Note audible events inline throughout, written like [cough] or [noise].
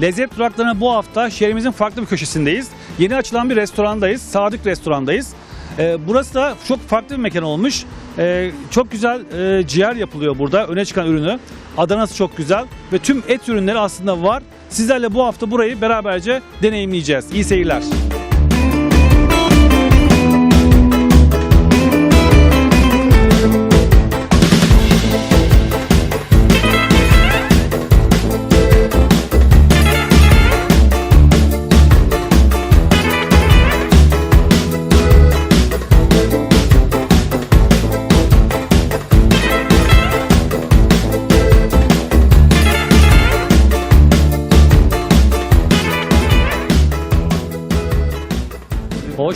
Lezzet duraklarına bu hafta şehrimizin farklı bir köşesindeyiz. Yeni açılan bir restorandayız, Sadık Restorandayız. Ee, burası da çok farklı bir mekan olmuş. Ee, çok güzel e, ciğer yapılıyor burada, öne çıkan ürünü. Adanası çok güzel ve tüm et ürünleri aslında var. Sizlerle bu hafta burayı beraberce deneyimleyeceğiz. İyi seyirler.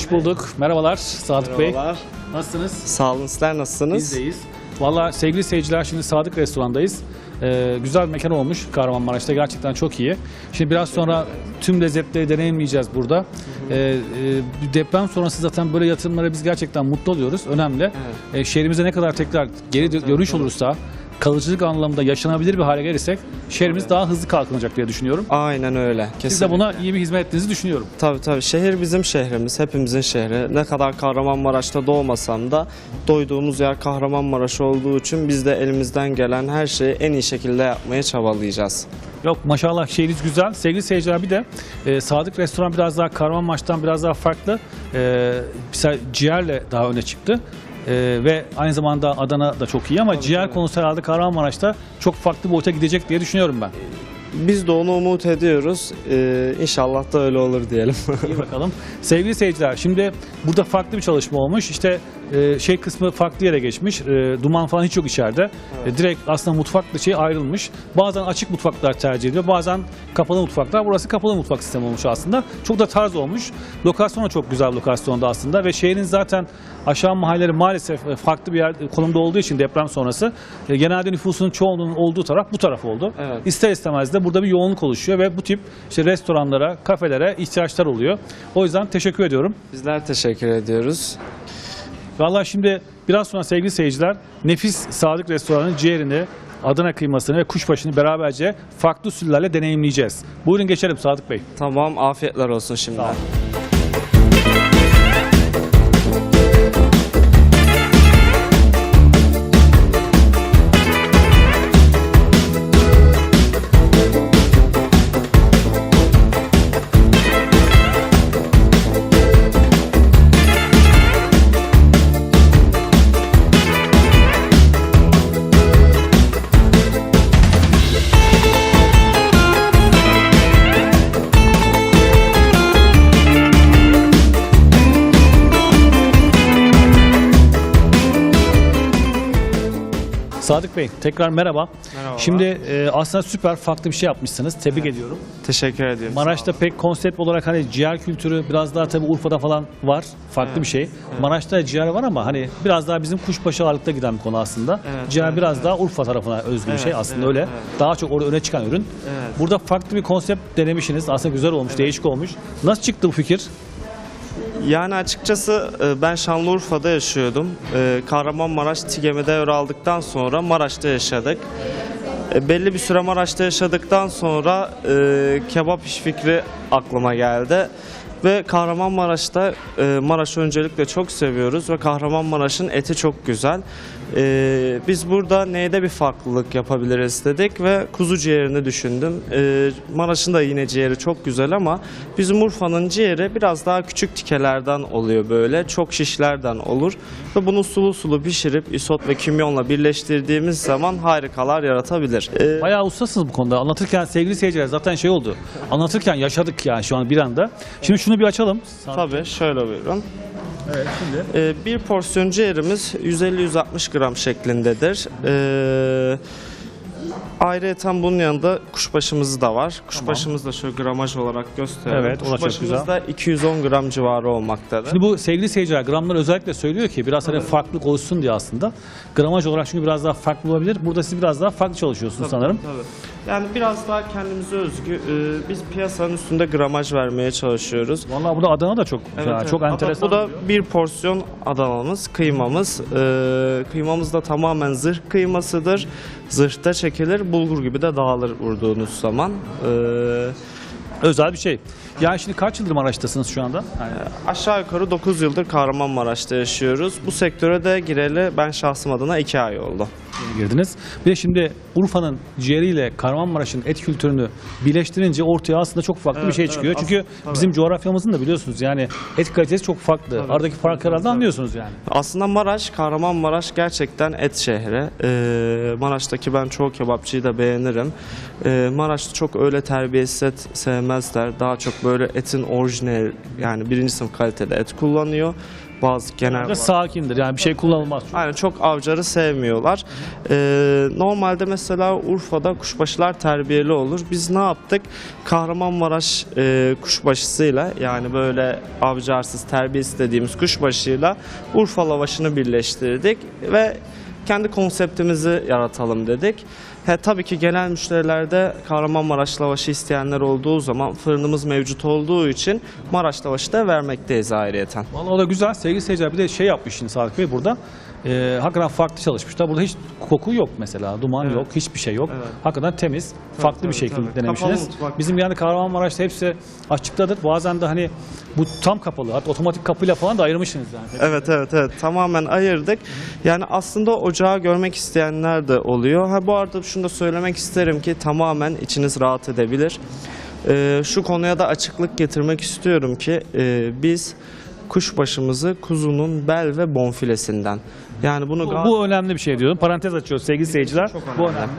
Hoş bulduk. Merhabalar Sadık Bey. Merhabalar. Nasılsınız? Sağ olun. Sizler nasılsınız? Bizdeyiz. Valla sevgili seyirciler şimdi Sadık Restoran'dayız. Ee, güzel bir mekan olmuş Kahramanmaraş'ta gerçekten çok iyi. Şimdi biraz sonra tüm lezzetleri deneyimleyeceğiz burada. Ee, e, deprem sonrası zaten böyle yatırımlara biz gerçekten mutlu oluyoruz. Önemli. Ee, şehrimize ne kadar tekrar geri dö- dönüş olursa kalıcılık anlamında yaşanabilir bir hale gelirsek şehrimiz daha hızlı kalkınacak diye düşünüyorum. Aynen öyle. Siz de Kesinlikle. buna iyi bir hizmet ettiğinizi düşünüyorum. Tabii tabii. Şehir bizim şehrimiz. Hepimizin şehri. Ne kadar Kahramanmaraş'ta doğmasam da doyduğumuz yer Kahramanmaraş olduğu için biz de elimizden gelen her şeyi en iyi şekilde yapmaya çabalayacağız. Yok maşallah şehriniz güzel. Sevgili seyirciler bir de e, Sadık Restoran biraz daha Kahramanmaraş'tan biraz daha farklı. E, mesela ciğerle daha öne çıktı. E, ve aynı zamanda Adana da çok iyi ama ciğer konusu herhalde Kahramanmaraş'ta çok farklı boyuta gidecek diye düşünüyorum ben. Biz de onu umut ediyoruz. Ee, inşallah da öyle olur diyelim. İyi bakalım. Sevgili seyirciler şimdi burada farklı bir çalışma olmuş. İşte e, şey kısmı farklı yere geçmiş. E, duman falan hiç yok içeride. E, direkt aslında mutfakla şey ayrılmış. Bazen açık mutfaklar tercih ediyor. Bazen kapalı mutfaklar. Burası kapalı mutfak sistemi olmuş aslında. Çok da tarz olmuş. Lokasyon da çok güzel lokasyonda aslında ve şehrin zaten aşağı mahalleleri maalesef e, farklı bir yer konumda olduğu için deprem sonrası e, genelde nüfusun çoğunluğunun olduğu taraf bu taraf oldu. Evet. İster istemez de burada bir yoğunluk oluşuyor ve bu tip işte restoranlara, kafelere ihtiyaçlar oluyor. O yüzden teşekkür ediyorum. Bizler teşekkür ediyoruz. Vallahi şimdi biraz sonra sevgili seyirciler nefis Sadık Restoranı'nın ciğerini, Adana kıymasını ve kuşbaşını beraberce farklı usullerle deneyimleyeceğiz. Buyurun geçelim Sadık Bey. Tamam. Afiyetler olsun şimdi. Sağ olun. Sadık Bey tekrar merhaba. Merhaba. Şimdi e, aslında süper farklı bir şey yapmışsınız. Tebrik ediyorum. Teşekkür ediyoruz. Maraş'ta pek konsept olarak hani ciğer kültürü biraz daha tabii Urfa'da falan var. Farklı bir şey. Maraş'ta ciğer var ama hani biraz daha bizim kuşbaşı ağırlıkta giden bir konu aslında. Evet, ciğer evet, biraz daha Urfa tarafına özgü bir şey aslında öyle. Daha çok orada öne çıkan ürün. Burada farklı bir konsept denemişsiniz. Aslında güzel olmuş, değişik olmuş. Nasıl çıktı bu fikir? Yani açıkçası e, ben Şanlıurfa'da yaşıyordum. E, Kahramanmaraş TİGEM'i devraldıktan sonra Maraş'ta yaşadık. E, Belli bir süre Maraş'ta yaşadıktan sonra kebap iş fikri aklıma geldi. Ve Kahramanmaraş'ta Maraş'ı öncelikle çok seviyoruz ve Kahramanmaraş'ın eti çok güzel. E, biz burada neyde bir farklılık yapabiliriz dedik ve kuzu ciğerini düşündüm. E, Maraş'ın da yine ciğeri çok güzel ama bizim Urfa'nın ciğeri biraz daha küçük tikelerden oluyor böyle. Çok şişlerden olur ve bunu sulu sulu pişirip isot ve kimyonla birleştirdiğimiz zaman harikalar yaratabilir. E, Bayağı ustasınız bu konuda. Anlatırken sevgili seyirciler zaten şey oldu. Anlatırken yaşadık yani şu an bir anda. Şimdi şunu bir açalım. Tabii şöyle buyurun. Evet şimdi. Ee, bir porsiyon ciğerimiz 150-160 gram şeklindedir. Ee, ayrıca bunun yanında kuşbaşımız da var. Kuşbaşımız da şöyle gramaj olarak gösterelim. Evet, o da çok Kuşbaşımız güzel. da 210 gram civarı olmaktadır. Şimdi bu sevgili seyirciler gramlar özellikle söylüyor ki biraz hani farklılık oluşsun diye aslında. Gramaj olarak çünkü biraz daha farklı olabilir. Burada siz biraz daha farklı çalışıyorsunuz sanırım. Tabii. Yani biraz daha kendimize özgü. e, biz piyasanın üstünde gramaj vermeye çalışıyoruz. Vallahi burada Adana da çok güzel, Evet, çok evet. enteresan. Bu da bir porsiyon Adana'mız, kıymamız. Ee, kıymamız da tamamen zırh kıymasıdır. Zırhta çekilir, bulgur gibi de dağılır vurduğunuz zaman. Ee, özel bir şey. Yani şimdi kaç yıldır Maraş'tasınız şu anda? Yani aşağı yukarı 9 yıldır Kahramanmaraş'ta yaşıyoruz. Bu sektöre de gireli ben şahsım adına 2 ay oldu. Girdiniz. Bir de şimdi Urfa'nın ciğeriyle Kahramanmaraş'ın et kültürünü birleştirince ortaya aslında çok farklı bir Evet, şey evet. çıkıyor. Çünkü tabii. bizim coğrafyamızın da biliyorsunuz yani et kalitesi çok farklı. Aradaki farkları da anlıyorsunuz yani. Aslında Maraş, Kahramanmaraş gerçekten et şehri. Ee, Maraş'taki ben çoğu kebapçıyı da beğenirim. Ee, Maraş'ta çok öyle terbiyesiz et sevmezler. Daha çok böyle etin orijinal yani birinci sınıf kalitede et kullanıyor. Bazı genel... De sakindir yani bir şey kullanılmaz. Aynen çok avcarı sevmiyorlar. Ee, normalde mesela Urfa'da kuşbaşılar terbiyeli olur. Biz ne yaptık? Kahramanmaraş e, kuşbaşısıyla yani böyle avcarsız terbiyesiz dediğimiz kuşbaşıyla Urfa lavaşını birleştirdik ve kendi konseptimizi yaratalım dedik. He, tabii ki gelen müşterilerde Kahramanmaraş lavaşı isteyenler olduğu zaman fırınımız mevcut olduğu için Maraş lavaşı da vermekteyiz ayrıyeten. Vallahi o da güzel. Sevgili seyirciler bir de şey yapmış şimdi Sadık Bey burada. Ee, hakikaten farklı çalışmışlar. Burada hiç koku yok mesela. Duman Evet. yok. Hiçbir şey yok. Evet. Hakikaten temiz. farklı bir tabii, şekilde tabii. denemişsiniz. Kapalı mutfak. Bizim yani Kahramanmaraş'ta hepsi açıktadır. Bazen de hani bu tam kapalı. Hatta otomatik kapıyla falan da ayırmışsınız yani. Evet evet evet tamamen ayırdık. Yani aslında ocağı görmek isteyenler de oluyor. Ha bu arada şunu da söylemek isterim ki tamamen içiniz rahat edebilir. Ee, şu konuya da açıklık getirmek istiyorum ki e, biz kuşbaşımızı kuzunun bel ve bonfilesinden. Yani bunu Bu, bu önemli bir şey diyorum. Parantez açıyoruz sevgili seyirciler. Bu önemli.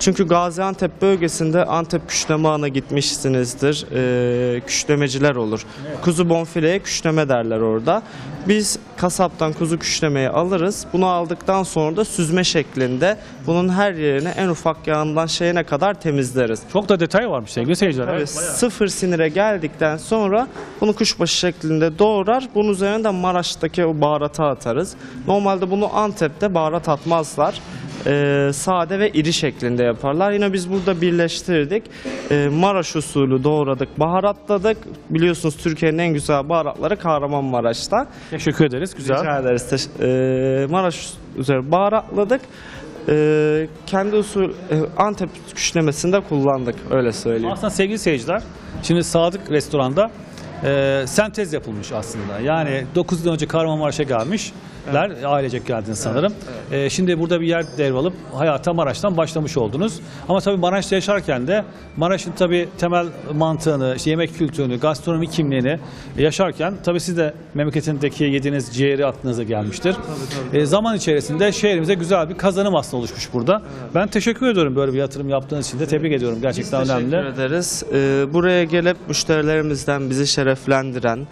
çünkü Gaziantep bölgesinde Antep küşleme ağına gitmişsinizdir. Ee, küşlemeciler olur. Kuzu bonfileye küşleme derler orada. Biz kasaptan kuzu küşlemeyi alırız. Bunu aldıktan sonra da süzme şeklinde bunun her yerini en ufak yağından şeyine kadar temizleriz. Çok da detay varmış sevgili seyirciler. Tabii Evet, sıfır sinire geldikten sonra bunu kuşbaşı şeklinde doğrar. Bunun üzerine de Maraş'taki o baharatı atarız. Normalde bunu Antep'te baharat atmazlar. Ee, sade ve iri şeklinde yaparlar. Yine biz burada birleştirdik. Ee, Maraş usulü doğradık, baharatladık. Biliyorsunuz Türkiye'nin en güzel baharatları Kahramanmaraş'ta. Teşekkür ederiz. Güzel. Rica ederiz. Ee, Maraş üzeri baharatladık. Ee, kendi usul e, Antep küşlemesinde kullandık öyle söyleyeyim. Aslında sevgili seyirciler, şimdi Sadık restoranda e, sentez yapılmış aslında. Yani 9 yıl önce Kahramanmaraş'a gelmişler, ailecek geldiniz sanırım. E, şimdi burada bir yer devralıp hayata Maraş'tan başlamış oldunuz. Ama tabii Maraş'ta yaşarken de Maraş'ın tabii temel mantığını, işte yemek kültürünü, gastronomi kimliğini yaşarken tabii siz de memleketindeki yediğiniz ciğeri aklınıza gelmiştir. E, zaman içerisinde şehrimize güzel bir kazanım aslında oluşmuş burada. Ben teşekkür ediyorum böyle bir yatırım yaptığınız için de tebrik ediyorum. Gerçekten önemli. Teşekkür ederiz. Ee, buraya gelip müşterilerimizden bizi şereflendiren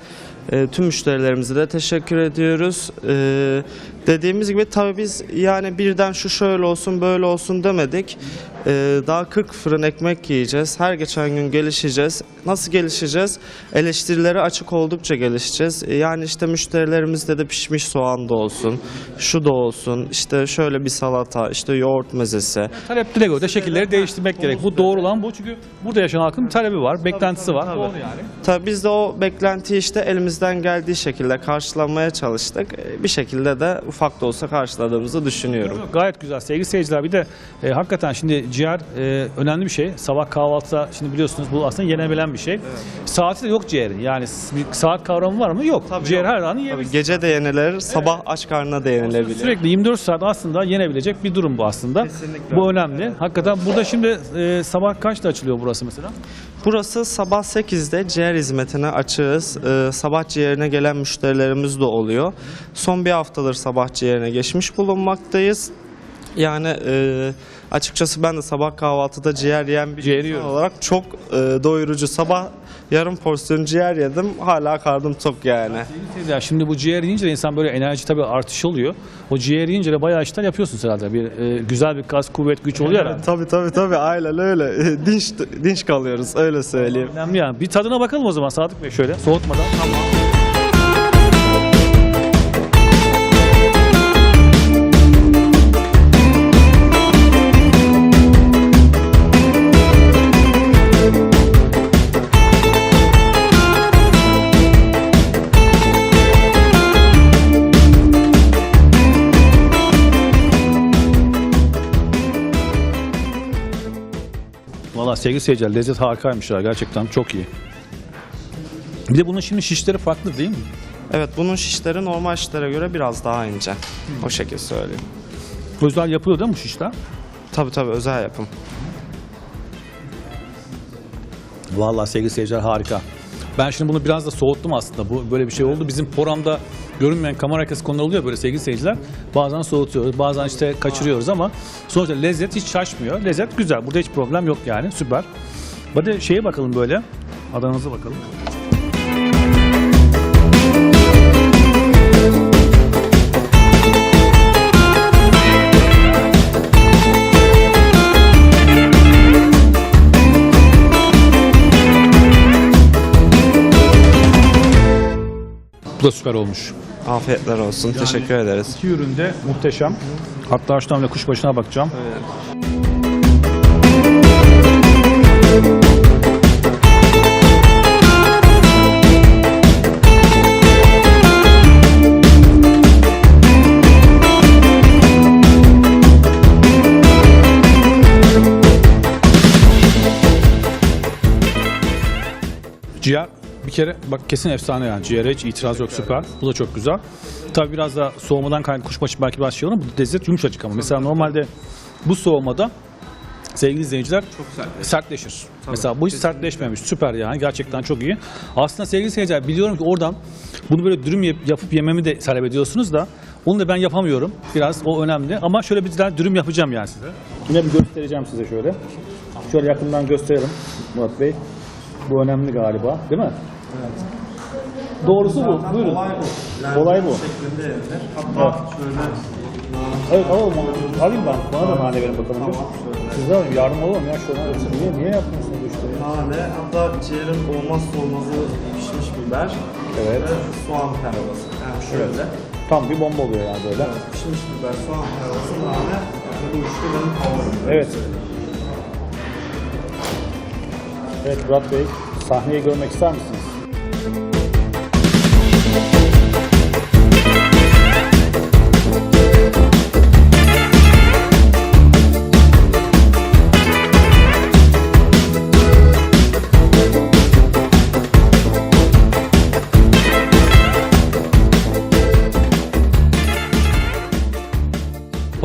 e, tüm müşterilerimize de teşekkür ediyoruz. Ee, dediğimiz gibi tabii biz yani birden şu şöyle olsun böyle olsun demedik. Ee, daha 40 fırın ekmek yiyeceğiz. Her geçen gün gelişeceğiz. Nasıl gelişeceğiz? Eleştirilere açık oldukça gelişeceğiz. Ee, Yani işte müşterilerimizde de pişmiş soğan da olsun, şu da olsun, işte şöyle bir salata, işte yoğurt mezesi. Taleplerine göre de şekilleri değiştirmek gerek. Bu doğru olan bu çünkü burada yaşayan halkın bir talebi var, beklentisi var. Doğru yani. Tabii biz de o beklentiyi işte elimizden geldiği şekilde karşılamaya çalıştık. Ee, Bir şekilde de ufak da olsa karşıladığımızı düşünüyorum. Gayet güzel sevgili seyirciler. Bir de e, hakikaten şimdi ciğer e, önemli bir şey. Sabah kahvaltıda şimdi biliyorsunuz bu aslında yenebilen bir şey. Saati de yok ciğerin. Yani bir saat kavramı var mı? Yok. Ciğer her an Tabii yiyebiliriz. gece de yenilir, sabah aç karnına da yenilebilir. Sürekli 24 saat aslında yenebilecek bir durum bu aslında. Kesinlikle. Bu önemli. Hakikaten burada şimdi e, sabah kaçta açılıyor burası mesela? Burası sabah 8'de ciğer hizmetine açığız. Ee, sabah ciğerine gelen müşterilerimiz de oluyor. Son bir haftadır sabah ciğerine geçmiş bulunmaktayız. Yani e, açıkçası ben de sabah kahvaltıda ciğer yiyen bir Ciğer insan yiyorum. olarak çok e, doyurucu. Sabah yarım porsiyon ciğer yedim. Hala karnım tok yani. Ya şimdi bu ciğer yiyince de insan böyle enerji tabii artışı oluyor. O ciğer yiyince de bayağı işler yapıyorsunuz herhalde. Bir e, güzel bir kas, kuvvet, güç oluyor herhalde. Tabii tabii tabii aynen öyle. [laughs] dinç dinç kalıyoruz öyle söyleyeyim. Önemli yani. Bir tadına bakalım o zaman Sadık Bey şöyle soğutmadan. Vallahi sevgili seyirciler lezzet harikaymış ya gerçekten çok iyi. Bir de bunun şimdi şişleri farklı değil mi? Evet bunun şişleri normal şişlere göre biraz daha ince. O şekilde söyleyeyim. Özel yapılıyor değil mi bu şişler? Tabii tabii özel yapım. Vallahi sevgili seyirciler harika. Ben şimdi bunu biraz da soğuttum aslında. Bu böyle bir şey oldu. Bizim programda görünmeyen kamera arkası konular oluyor böyle sevgili seyirciler. Bazen soğutuyoruz, bazen işte kaçırıyoruz ama sonuçta lezzet hiç şaşmıyor. Lezzet güzel. Burada hiç problem yok yani. Süper. Hadi şeye bakalım böyle. Adana'za bakalım. Bu da süper olmuş. Afiyetler olsun. Teşekkür ederiz. İki ürün de muhteşem. Hatta şu tane kuşbaşına bakacağım. Ciğer bir kere bak kesin efsane yani. Ciğere hiç itiraz yok süper. Bu da çok güzel. Tabii biraz da soğumadan kaynaklı kuşbaşı belki biraz şey olur ama bu lezzet yumuşacık ama. Mesela normalde bu soğumada sevgili izleyiciler sertleşir. Mesela bu hiç sertleşmemiş. Süper yani. Gerçekten çok iyi. Aslında sevgili seyirciler biliyorum ki oradan bunu böyle dürüm yap- yapıp yememi de talep ediyorsunuz da onu da ben yapamıyorum. Biraz o önemli. Ama şöyle bir tane dürüm yapacağım yani size. Yine bir göstereceğim size şöyle. Şöyle yakından gösterelim Murat Bey. Bu önemli galiba. Değil mi? Evet. Doğrusu bu. Buyurun. Olay bu. Hatta şöyle Evet alalım onu. Alayım ben. Bana da nane verin bakalım. Siz de alayım. Yardım olalım ya şuradan. Yoksa niye, niye yaptınız bu işleri? nane, hatta ciğerin olmazsa olmazı pişmiş biber Evet. ve soğan helvası. Yani şöyle. Tam bir bomba oluyor yani böyle. Pişmiş biber, soğan helvası, nane ve bu üçlü benim favorim. Evet. Evet Murat Bey, sahneyi görmek ister misiniz?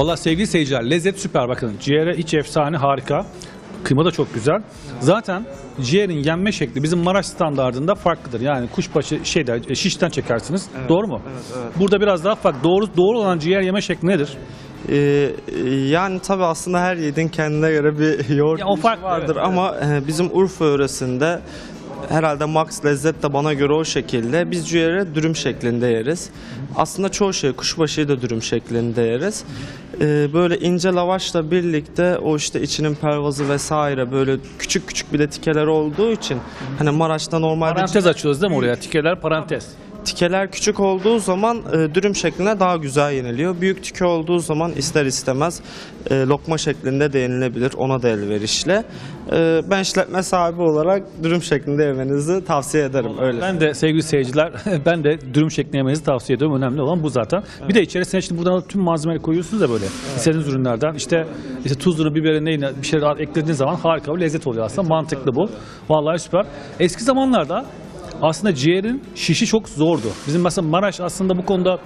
Valla sevgili seyirciler lezzet süper bakın. Ciğere iç efsane harika. Kıyma da çok güzel. Zaten ciğerin yenme şekli bizim Maraş standartında farklıdır. Yani kuşbaşı şeyde e, şişten çekersiniz. Doğru mu? evet, evet. Burada biraz daha farklı. Doğru doğru olan ciğer yeme şekli nedir? Ee, yani tabii aslında her yiğidin kendine göre bir [laughs] yoğurt Ya o farklı, vardır evet, ama e, bizim Urfa yöresinde herhalde max lezzet de bana göre o şekilde. Biz ciğeri dürüm şeklinde yeriz. Aslında çoğu şey kuşbaşıyı da dürüm şeklinde yeriz. Ee, böyle ince lavaşla birlikte o işte içinin pervazı vesaire böyle küçük küçük bir de tikeler olduğu için hani Maraş'ta normalde Parantez açıyoruz değil mi oraya? Tikeler parantez. Tikeler küçük olduğu zaman e, dürüm şeklinde daha güzel yeniliyor. Büyük tike olduğu zaman ister istemez e, lokma şeklinde de yenilebilir. Ona da elverişli. E, ben işletme sahibi olarak dürüm şeklinde yemenizi tavsiye ederim. Öyle. Ben de sevgili seyirciler [laughs] ben de dürüm şeklinde yemenizi tavsiye ediyorum. Önemli olan bu zaten. Bir de içerisine şimdi buradan tüm malzemeleri koyuyorsunuz ya böyle. İstediğiniz ürünlerden işte işte tuzunu, biberini, neyine bir şeyler eklediğiniz zaman harika bir lezzet oluyor aslında. Mantıklı bu. Vallahi süper. Eski zamanlarda aslında ciğerin şişi çok zordu. Bizim mesela Maraş aslında bu konuda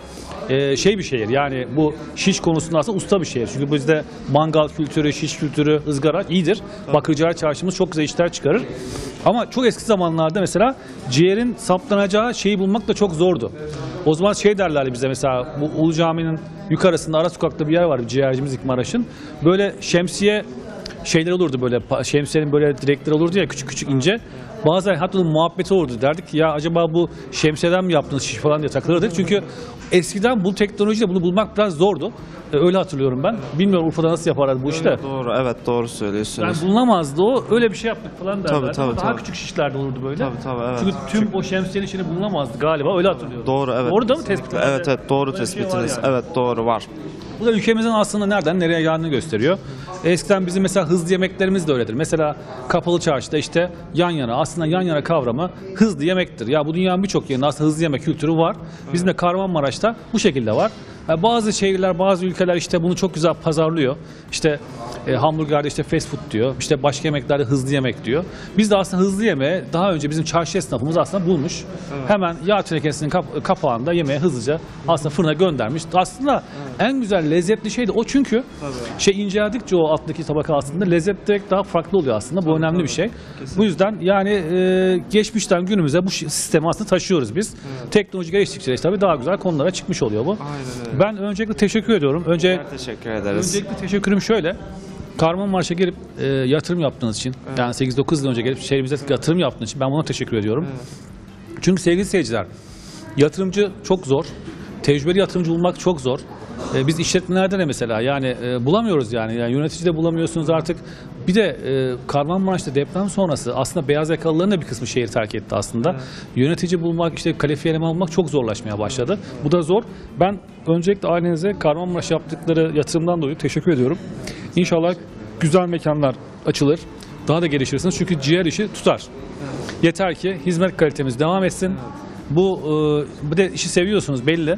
e, şey bir şehir. Yani bu şiş konusunda aslında usta bir şehir. Çünkü bizde mangal kültürü, şiş kültürü, ızgara iyidir. Bakırcılar çarşımız çok güzel işler çıkarır. Ama çok eski zamanlarda mesela ciğerin saplanacağı şeyi bulmak da çok zordu. O zaman şey derlerdi bize mesela bu Ulu Cami'nin yukarısında ara sokakta bir yer var ciğercimiz İlk Maraş'ın. Böyle şemsiye şeyler olurdu böyle şemsiyenin böyle direkleri olurdu ya küçük küçük ince. Bazen hatta muhabbeti olurdu. Derdik ki ya acaba bu şemsiyeden mi yaptınız şiş falan diye takılırdık. Çünkü eskiden bu teknolojiyle bunu bulmak biraz zordu. E, Öyle hatırlıyorum ben. Bilmiyorum Urfa'da nasıl yaparlar bu işi de. Doğru, evet doğru Yani söylüyorsunuz. bulunamazdı o. Öyle bir şey yaptık falan derler. Tabii, tabii, Daha tabii. küçük şişlerde olurdu böyle. Tabii, tabii, evet. Çünkü tüm o şemsiyenin içine bulunamazdı galiba. Öyle hatırlıyorum. Doğru evet. Doğru da mı tespit? Evet evet doğru Böyle bir şey var tespitiniz. yani. Evet doğru var. Bu da ülkemizin aslında nereden nereye yardığını gösteriyor. Eskiden bizim mesela hızlı yemeklerimiz de öyledir. Mesela kapalı çarşıda işte yan yana aslında yan yana kavramı hızlı yemektir. Ya bu dünyanın birçok yerinde aslında hızlı yemek kültürü var. Bizim de Kahramanmaraş'ta bu şekilde var. Yani bazı şehirler, bazı ülkeler işte bunu çok güzel pazarlıyor. İşte e, hamburgerde işte fast food diyor. İşte başka yemeklerde hızlı yemek diyor. Biz de aslında hızlı yemeği daha önce bizim çarşı esnafımız aslında bulmuş. Hemen yağ tenekesinin kap- kapağında yemeği hızlıca aslında fırına göndermiş. Aslında en güzel lezzetli şey de o çünkü şey inceledikçe o alttaki tabaka aslında lezzet direkt daha farklı oluyor aslında. Bu önemli bir şey. Bu yüzden yani e, geçmişten günümüze bu sistemi aslında taşıyoruz biz. Teknoloji geliştikçe de tabii daha güzel konulara çıkmış oluyor bu. Aynen öyle. Ben öncelikle teşekkür ediyorum. Önce Teşekkür ederiz. öncelikle teşekkürüm şöyle. Kahramanmaraş'a gelip e, yatırım yaptığınız için, yani 8-9 yıl önce gelip şehrimize yatırım yaptığınız için ben buna teşekkür ediyorum. Çünkü sevgili seyirciler, yatırımcı çok zor. Tecrübeli yatırımcı bulmak çok zor. E, biz işletmelerde de mesela yani e, bulamıyoruz yani. yani yönetici de bulamıyorsunuz artık. Bir de e, Kahramanmaraş'ta deprem sonrası aslında beyaz yakalıların da bir kısmı şehir terk etti aslında. Yönetici bulmak, işte kalifiye eleman bulmak çok zorlaşmaya başladı. Bu da zor. Ben öncelikle ailenize Kahramanmaraş yaptıkları yatırımdan dolayı teşekkür ediyorum. İnşallah güzel mekanlar açılır. Daha da gelişirsiniz. Çünkü ciğer işi tutar. Yeter ki hizmet kalitemiz devam etsin. Bu e, bir de işi seviyorsunuz belli.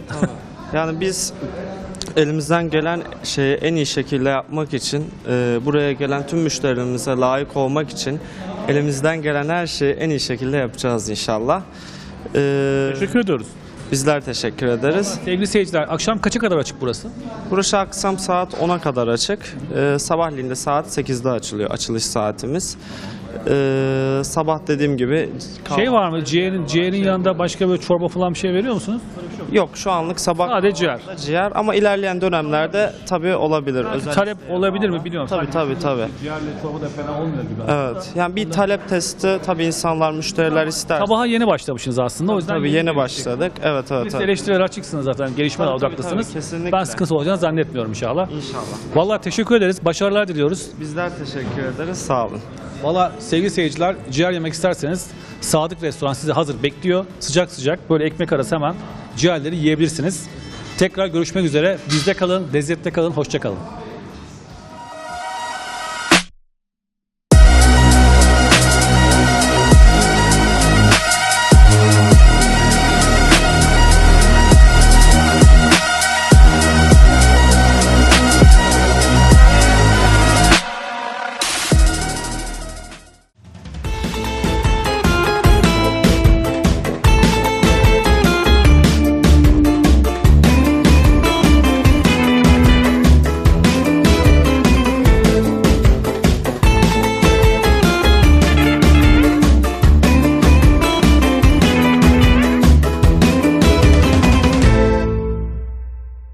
Yani biz elimizden gelen şeyi en iyi şekilde yapmak için, e, buraya gelen tüm müşterilerimize layık olmak için elimizden gelen her şeyi en iyi şekilde yapacağız inşallah. E, Teşekkür ediyoruz. bizler teşekkür ederiz. Sevgili seyirciler, akşam kaça kadar açık burası? Burası akşam saat 10'a kadar açık. E, sabahleyin de saat 8'de açılıyor açılış saatimiz. E, sabah dediğim gibi Şey var mı? Ciğerin, ciğerin yanında başka böyle çorba falan bir şey veriyor musunuz? yok şu anlık sabah Sadece ciğer. ciğer ama ilerleyen dönemlerde tabii olabilir. Özel Talep olabilir mi bilmiyorum. Tabii tabii tabii. Ciğerle çorba da fena olmuyor gibi. Evet. Yani bir talep testi tabii insanlar, müşteriler ister. Sabaha yeni başlamışsınız aslında. O yüzden Tabii yeni başladık. Evet evet. Siz evet. eleştirilere açıksınız zaten. Gelişme Tabii, tabii, odaklısınız. tabii, kesinlikle. Ben sıkıntı olacağını zannetmiyorum inşallah. İnşallah. Vallahi teşekkür ederiz. Başarılar diliyoruz. Bizler teşekkür ederiz. Sağ olun. Valla sevgili seyirciler ciğer yemek isterseniz Sadık Restoran sizi hazır bekliyor. Sıcak sıcak böyle ekmek arası hemen ciğerleri yiyebilirsiniz. Tekrar görüşmek üzere. Bizde kalın, lezzette kalın, hoşça kalın.